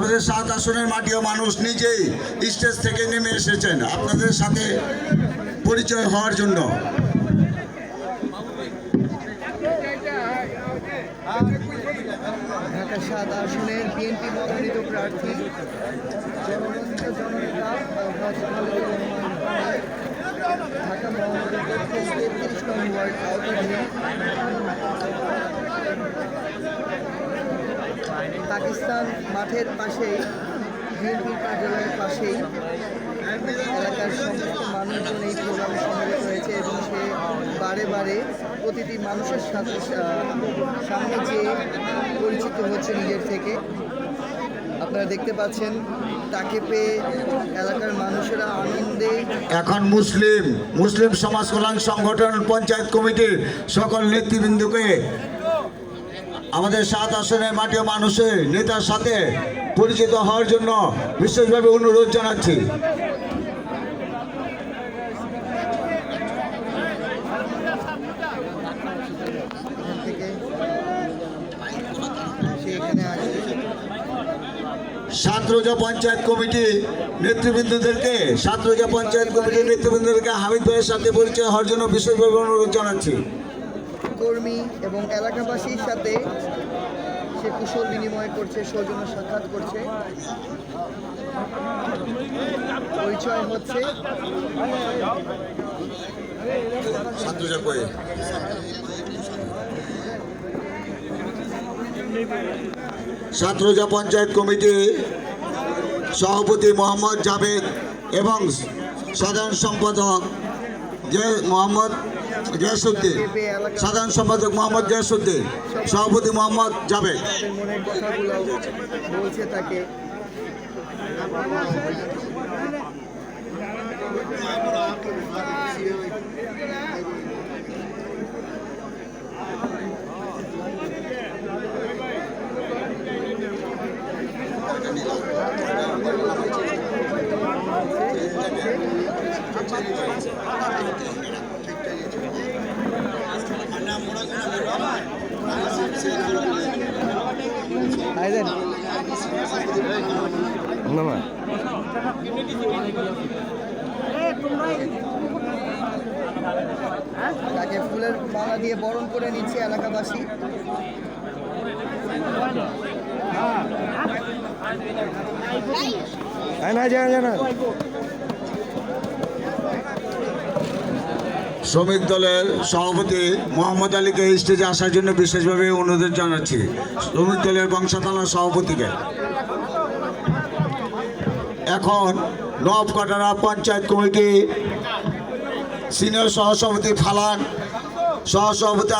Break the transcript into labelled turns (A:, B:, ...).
A: আমাদের সাত আসনের মাটিও মানুষ নিজেই স্টেজ থেকে নেমে এসেছেন। আপনাদের সাথে পরিচয় হওয়ার জন্য।
B: সাত আসনের বিএনপি মনোনীত প্রার্থী পাকিস্তান মাঠের পাশেই বিএনপির কার্যালয়ের পাশেই এলাকার সমস্ত মানুষজন এই প্রোগ্রামে সমবেত হয়েছে এবং সে বারে বারে প্রতিটি মানুষের সাথে সামনে যে পরিচিত হচ্ছে নিজের থেকে। আপনারা দেখতে পাচ্ছেন, তাকে পেয়ে এলাকার মানুষেরা আনন্দে
A: এখন মুসলিম মুসলিম সমাজ কল্যাণ সংগঠন, পঞ্চায়েত কমিটির সকল নেতৃবৃন্দকে আমাদের সাত আসনের মাটিও মানুষের নেতার সাথে পরিচিত হওয়ার জন্য বিশেষভাবে অনুরোধ জানাচ্ছি। সাতরোজা পঞ্চায়েত কমিটি নেতৃবৃন্দদেরকে, সাতরোজা পঞ্চায়েত কমিটির নেতৃবৃন্দদেরকে হামিদ ভাইয়ের সাথে পরিচয় হওয়ার জন্য বিশেষভাবে অনুরোধ জানাচ্ছি।
B: কর্মী এবং এলাকাবাসীর সাথে সে কুশল বিনিময় করছে সৌজন্য সাক্ষাৎ করছে। পরিচয় হচ্ছে
A: সাতরোজা পঞ্চায়েত কমিটি সভাপতি মোহাম্মদ জাভেদ এবং সাধারণ সম্পাদক যে মোহাম্মদ গিয়াসুদ্দিন সাধারণ সম্পাদক মোহাম্মদ গিয়াসুদ্দিন সভাপতি মোহাম্মদ যাবে
B: তাদের কথাগুলো তাকে ফুলের মালা দিয়ে বরণ করে নিচ্ছে এলাকাবাসী।
A: শ্রমিক দলের সভাপতি মোহাম্মদ আলীকে স্টেজে আসার জন্য বিশেষভাবে অনুরোধ জানাচ্ছি শ্রমিক দলের বংশধানার সভাপতিকে। এখন নব কাটারা পঞ্চায়েত কমিটি সিনিয়র সহসভাপতি ফালান, সহসভাপতি